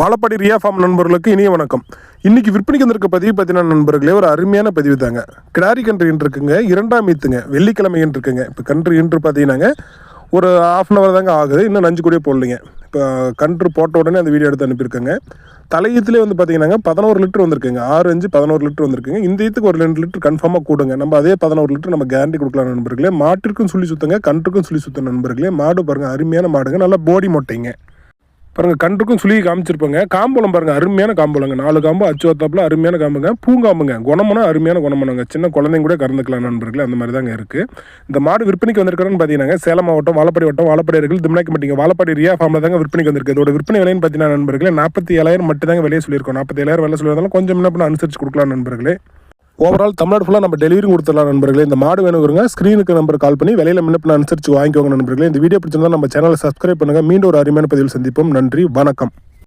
Vazhapadi Riya form நண்பர்களுக்கு இனிய வணக்கம். இன்னைக்கு விற்பனைக்கு வந்திருக்க பதிவு பார்த்தீங்கன்னா நண்பர்களே ஒரு அருமையான பதிவு தாங்க. கிடாரி கன்று இருக்குங்க இரண்டாம் மீத்துங்க வெள்ளிக்கிழமை இருக்குங்க இப்போ கன்று என்று பார்த்தீங்கன்னாங்க ஒரு ஆஃப் அன் ஹவர் தாங்க ஆகுது இன்னும் நஞ்சு கூடயே போடலைங்க. இப்போ கன்று போட்ட உடனே அந்த வீடியோ எடுத்து அனுப்பியிருக்கேங்க. தலையீத்துலேயே வந்து பார்த்தீங்கன்னாங்க பதினோரு லிட்டர் வந்திருக்குங்க. ஆறு அஞ்சு பதினோரு லிட்டர் வந்திருக்குங்க. இந்த ஈத்துக்கு ஒரு ரெண்டு லிட்டர் கன்ஃபார்மாக கூடுங்க. நம்ம அதே பதினோரு லிட்டர் நம்ம கேரண்டி கொடுக்கலாம் நண்பர்களே. மாட்டிற்கும் சொல்லி சுத்தங்க கன்றுக்கும் சொல்லி சுத்த நண்பர்களே. மாடு பாருங்க அருமையான மாடுங்க. நல்லா போடி மொட்டைங்க. பாருங்கள் கன்றுக்கும் சுழி காமிச்சிருப்பாங்க. காம்பளம் பாருங்க அருமையான காம்பளங்க நாலு காம்பு அச்சு வத்தாப்புல அருமையான காம்புங்க. பூங்காம்புங்க. குணமுனா அருமையான குணமனங்க. சின்ன குழந்தைங்க கூட கறந்துக்கலாம் நண்பர்களே அந்த மாதிரி தாங்க இருக்குது இந்த மாடு விற்பனைக்கு வந்திருக்கிறேன்னு பார்த்தீங்கன்னா சேலம் மாவட்டம் வாழப்பாடி வட்டம் வாழப்பாடி இருக்குது திம்னாக்கி மாட்டீங்க. வாழப்பாடி ரியா ஃபார்மில் தாங்க விற்பனைக்கு வந்திருக்கு. இதோட விற்பனை விலைன்னு பார்த்தீங்கன்னா நண்பர்களே நாற்பத்தி ஏழாயிரம் மட்டும் தாங்க விலையை சொல்லியிருக்கோம். நாற்பத்தி ஏழாயிரம் விலை சொல்லியிருந்தாலும் கொஞ்சம் என்ன பண்ண அனுசரிச்சு கொடுக்கலாம் நண்பர்களே. ஓவரால் தமிழ்நாடு ஃபுல்லாக நம்ம டெலிவரி கொடுத்துடலாம் நண்பர்களே. இந்த மாடு வேணுங்கிறங்க ஸ்க்ரீனுக்கு நம்பர் கால் பண்ணி விலையில் முன்ன அனுசரித்து அனுசரிச்சு வாங்கிக்கோங்க நண்பர்களே. இந்த வீடியோ பிடிச்சிருந்தா நம்ம சேனலை சப்ஸ்கிரைப் பண்ணுங்கள் மீண்டும் ஒரு அருமையான பதிவில் சந்திப்போம். நன்றி. வணக்கம்.